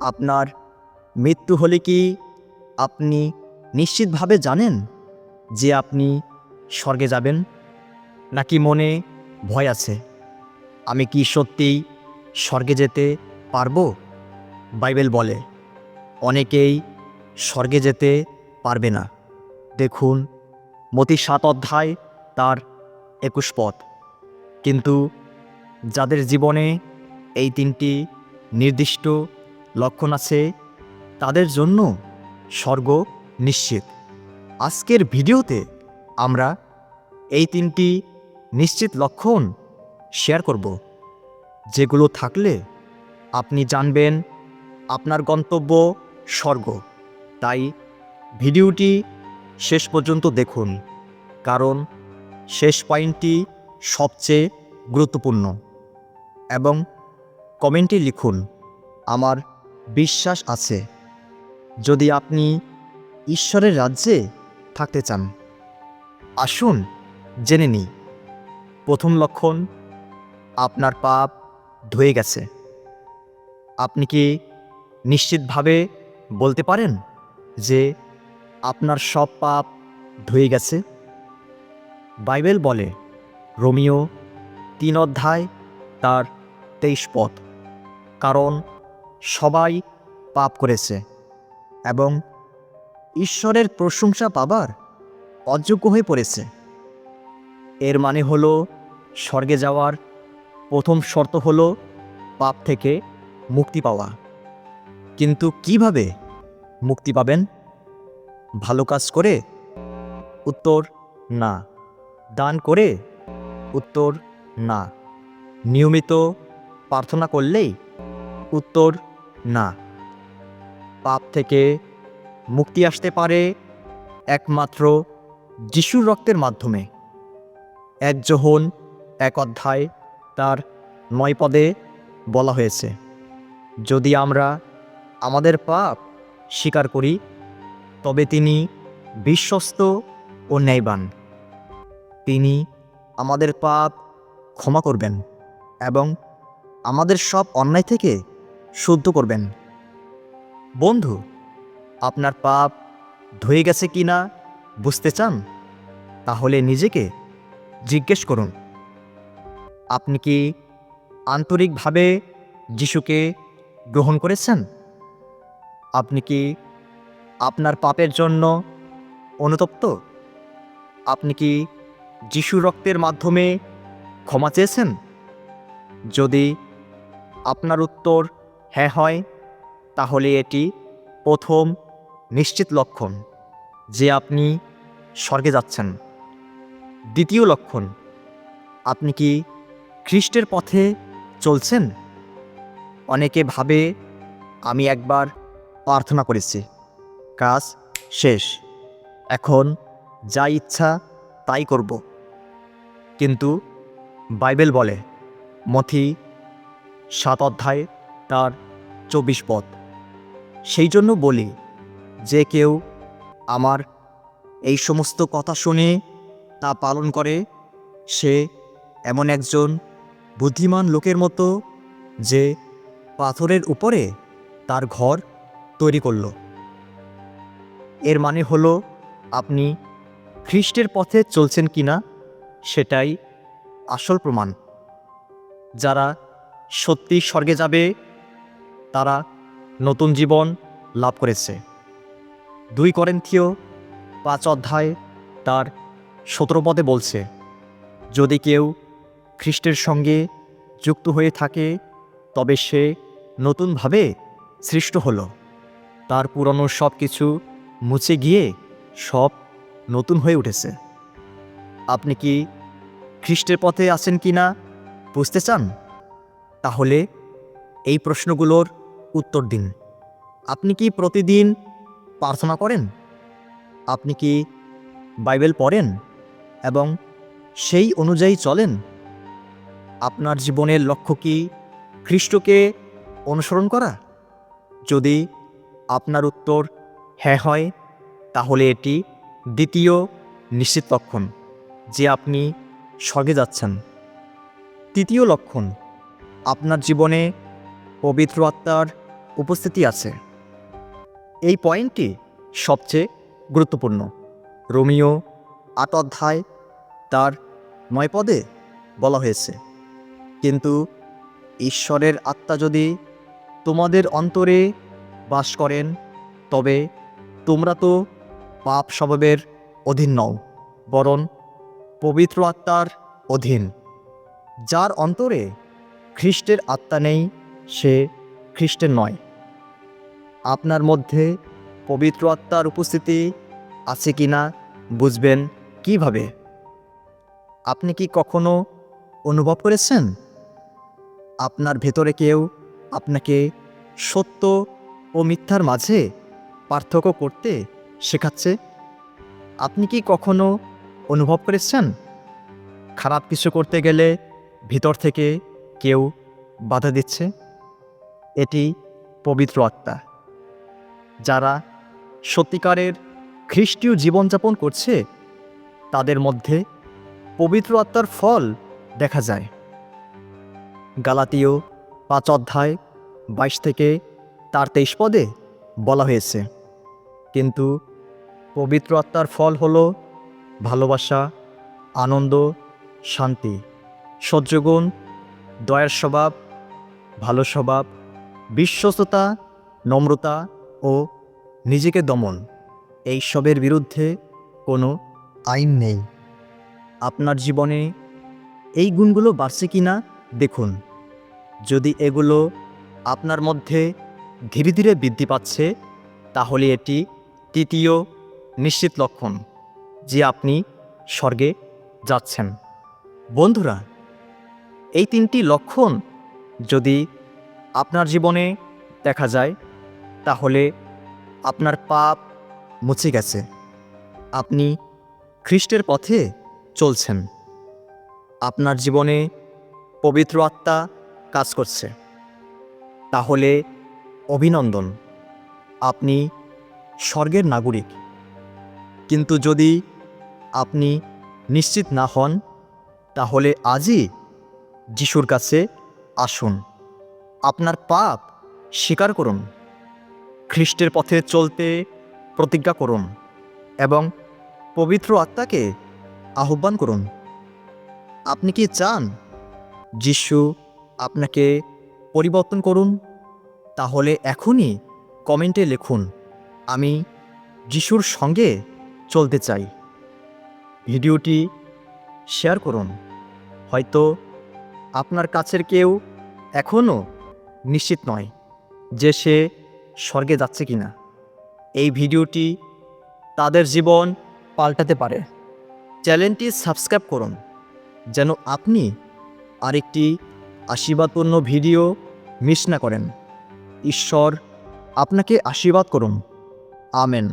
আপনার মৃত্যু হলে কি আপনি নিশ্চিতভাবে জানেন যে আপনি স্বর্গে যাবেন? নাকি মনে ভয় আছে, আমি কি সত্যিই স্বর্গে যেতে পারব? বাইবেল বলে, অনেকেই স্বর্গে যেতে পারবে না। দেখুন, মতি সাত অধ্যায় তার একুশ পথ। কিন্তু যাদের জীবনে এই তিনটি নির্দিষ্ট লক্ষণ আছে, তাদের জন্য স্বর্গ নিশ্চিত। আজকের ভিডিওতে আমরা এই তিনটি নিশ্চিত লক্ষণ শেয়ার করব, যেগুলো থাকলে আপনি জানবেন আপনার গন্তব্য স্বর্গ। তাই ভিডিওটি শেষ পর্যন্ত দেখুন, কারণ শেষ পয়েন্টটি সবচেয়ে গুরুত্বপূর্ণ। এবং কমেন্টে লিখুন, আমার বিশ্বাস আছে। যদি আপনি ঈশ্বরের রাজ্যে থাকতে চান। আসুন জেনে নিই। প্রথম লক্ষণ, আপনার পাপ ধুয়ে গেছে। আপনি কি নিশ্চিতভাবে বলতে পারেন যে আপনার সব পাপ ধুয়ে গেছে? বাইবেল বলে, রোমিও তিন অধ্যায় তার তেইশ পথ। কারণ সবাই পাপ করেছে এবং ঈশ্বরের প্রশংসা পাবার অযোগ্য হয়ে পড়েছে। এর মানে হলো, স্বর্গে যাওয়ার প্রথম শর্ত হলো পাপ থেকে মুক্তি পাওয়া। কিন্তু কীভাবে মুক্তি পাবেন? ভালো কাজ করে উত্তর না। দান করে উত্তর না। নিয়মিত প্রার্থনা করলেই উত্তর না। পাপ থেকে মুক্তি আসতে পারে একমাত্র যিশুর রক্তের মাধ্যমে। এক যোহন এক অধ্যায় তার নয় পদে বলা হয়েছে, যদি আমরা আমাদের পাপ স্বীকার করি, তবে তিনি বিশ্বস্ত ও ন্যায়বান। তিনি আমাদের পাপ ক্ষমা করবেন এবং আমাদের সব অন্যায় থেকে শুদ্ধ করবেন। বন্ধু, আপনার পাপ ধুয়ে গেছে কি না বুঝতে চান? তাহলে নিজেকে জিজ্ঞেস করুন। আপনি কি আন্তরিকভাবে যিশুকে গ্রহণ করেছেন? আপনি কি আপনার পাপের জন্য অনুতপ্ত? আপনি কি যিশু রক্তের মাধ্যমে ক্ষমা চেয়েছেন? যদি আপনার উত্তর হ্যাঁ হয়, তাহলে এটি প্রথম নিশ্চিত লক্ষণ যে আপনি স্বর্গে যাচ্ছেন। দ্বিতীয় লক্ষণ, আপনি কি খ্রিস্টের পথে চলছেন? অনেকে ভাবে, আমি একবার প্রার্থনা করেছি, কাজ শেষ, এখন যা ইচ্ছা তাই করব। কিন্তু বাইবেল বলে মথি সাত অধ্যায় তার চব্বিশ পদ সেই জন্য বলি, যে কেউ আমার এই সমস্ত কথা শুনে তা পালন করে, সে এমন একজন বুদ্ধিমান লোকের মতো যে পাথরের উপরে তার ঘর তৈরি করল। এর মানে হলো, আপনি খ্রিস্টের পথে চলছেন কি না, সেটাই আসল প্রমাণ। যারা সত্যি স্বর্গে যাবে তারা নতুন জীবন লাভ করেছে। দুই করেন্থীয় পাঁচ অধ্যায় তার সতেরো পদে বলছে, যদি কেউ খ্রিস্টের সঙ্গে যুক্ত হয়ে থাকে, তবে সে নতুনভাবে সৃষ্ট হলো। তার পুরনো সব কিছু মুছে গিয়ে সব নতুন হয়ে উঠেছে। আপনি কি খ্রিস্টের পথে আছেন কি না বুঝতে চান? তাহলে এই প্রশ্নগুলোর উত্তর দিন। আপনি কি প্রতিদিন প্রার্থনা করেন? আপনি কি বাইবেল পড়েন? এবং সেই অনুযায়ী চলেন? আপনার জীবনের লক্ষ্য কি খ্রিস্টকে অনুসরণ করা? যদি আপনার উত্তর হ্যাঁ হয়, তাহলে এটি দ্বিতীয় নিশ্চিত লক্ষণ, যে আপনি স্বর্গে যাচ্ছেন। তৃতীয় লক্ষণ, আপনার জীবনে পবিত্র আত্মার উপস্থিতি আছে। এই পয়েন্টটি সবচেয়ে গুরুত্বপূর্ণ। রোমিও আট অধ্যায় তার নয় পদে বলা হয়েছে, কিন্তু ঈশ্বরের আত্মা যদি তোমাদের অন্তরে বাস করেন, তবে তোমরা তো পাপ স্বভাবের অধীন নও, বরং পবিত্র আত্মার অধীন। যার অন্তরে খ্রিস্টের আত্মা নেই সে খ্রিস্টের নয়। আপনার মধ্যে পবিত্র আত্মার উপস্থিতি আছে কি না বুঝবেন কীভাবে? আপনি কি কখনো অনুভব করেছেন? আপনার ভেতরে কেউ আপনাকে সত্য ও মিথ্যার মাঝে পার্থক্য করতে শেখাচ্ছে? আপনি কি কখনো অনুভব করেছেন? খারাপ কিছু করতে গেলে ভিতর থেকে কেউ বাধা দিচ্ছে? এটি পবিত্র আত্মা, যারা সত্যিকারের খ্রিস্টীয় জীবনযাপন করছে, তাদের মধ্যে পবিত্র আত্মার ফল দেখা যায়। গালাতীয় পাঁচ অধ্যায় বাইশ থেকে তার তেইশ পদে বলা হয়েছে, কিন্তু পবিত্র আত্মার ফল হল ভালোবাসা, আনন্দ, শান্তি সহ্যগুণ দয়ার স্বভাব, ভালো স্বভাব বিশ্বস্ততা, নম্রতা ও নিজেকে দমন এইসবের বিরুদ্ধে কোনো আইন নেই। আপনার জীবনে এই গুণগুলো বাড়ছে কি না, দেখুন। যদি এগুলো আপনার মধ্যে ধীরে ধীরে বৃদ্ধি পাচ্ছে, তাহলে এটি তৃতীয় নিশ্চিত লক্ষণ, যে আপনি স্বর্গে যাচ্ছেন। বন্ধুরা, এই তিনটি লক্ষণ যদি আপনার জীবনে দেখা যায়, তাহলে আপনার পাপ মুছে গেছে। আপনি খ্রিস্টের পথে চলছেন। আপনার জীবনে পবিত্র আত্মা কাজ করছে। তাহলে অভিনন্দন। আপনি স্বর্গের নাগরিক। কিন্তু যদি আপনি নিশ্চিত না হন, তাহলে আজই যিশুর কাছে আসুন। আপনার পাপ স্বীকার করুন। খ্রিস্টের পথে চলতে প্রতিজ্ঞা করুন এবং পবিত্র আত্মাকে আহ্বান করুন। আপনি কি চান যিশু আপনাকে পরিবর্তন করুন? তাহলে এখনই কমেন্টে লিখুন, আমি যিশুর সঙ্গে চলতে চাই। ভিডিওটি শেয়ার করুন। হয়তো আপনার কাছের কেউ এখনও নিশ্চিত নয় যে সে স্বর্গে যাচ্ছে কি না এই ভিডিওটি তাদের জীবন পাল্টাতে পারে। চ্যানেলটি সাবস্ক্রাইব করুন, যেন আপনি আরেকটি আশীর্বাদপূর্ণ ভিডিও মিস না করেন। ঈশ্বর আপনাকে আশীর্বাদ করুন। আমেন।